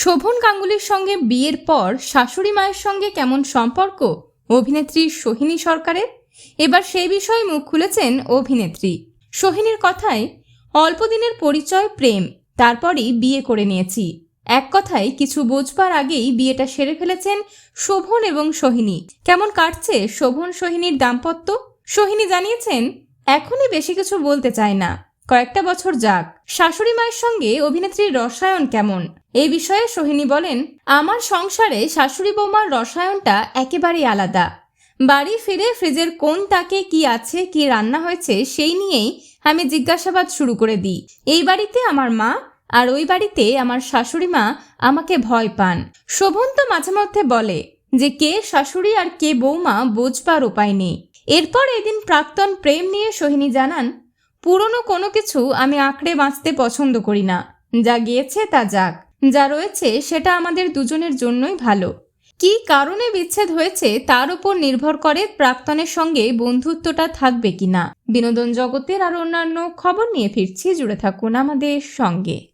শোভন গাঙ্গুলির সঙ্গে বিয়ের পর শাশুড়ি মায়ের সঙ্গে কেমন সম্পর্ক? অভিনেত্রী সোহিনী সরকারের? এবার সেই বিষয়ে মুখ খুলেছেন অভিনেত্রী। সোহিনীর কথায়, অল্প দিনের পরিচয়, প্রেম, তারপরই বিয়ে করে নিয়েছি। এক কথায় কিছু বোঝবার আগেই বিয়েটা সেরে ফেলেছেন শোভন এবং সোহিনী। কেমন কাটছে শোভন সোহিনীর দাম্পত্য? সোহিনী জানিয়েছেন, এখনই বেশি কিছু বলতে চায় না। কয়েকটা বছর যাক। শাশুড়ি মায়ের সঙ্গে অভিনেত্রীর রসায়ন কেমন? এই বিষয়ে সোহিনী বলেন, আমার সংসারে শাশুড়ি বৌমার রসায়নটা একেবারেই আলাদা। বাড়ি ফিরে ফ্রিজের কোন তাকে কি আছে, কি রান্না হয়েছে, সেই নিয়েই আমি জিজ্ঞাসাবাদ শুরু করে দিই। এই বাড়িতে আমার মা আর ওই বাড়িতে আমার শাশুড়ি মা আমাকে ভয় পান। শোভন তো মাঝে মধ্যে বলে যে, কে শাশুড়ি আর কে বৌমা বোঝবার উপায় নেই। এরপর এদিন প্রাক্তন প্রেম নিয়ে সোহিনী জানান পুরনো কোনো কিছু আমি আঁকড়ে বাঁচতে পছন্দ করি না। যা গিয়েছে তা যাক। যা রয়েছে সেটা আমাদের দুজনের জন্যই ভালো। কি কারণে বিচ্ছেদ হয়েছে তার উপর নির্ভর করে প্রাক্তনের সঙ্গে বন্ধুত্বটা থাকবে কিনা। বিনোদন জগতের আর অন্যান্য খবর নিয়ে ফিরছি। জুড়ে থাকুন আমাদের সঙ্গে।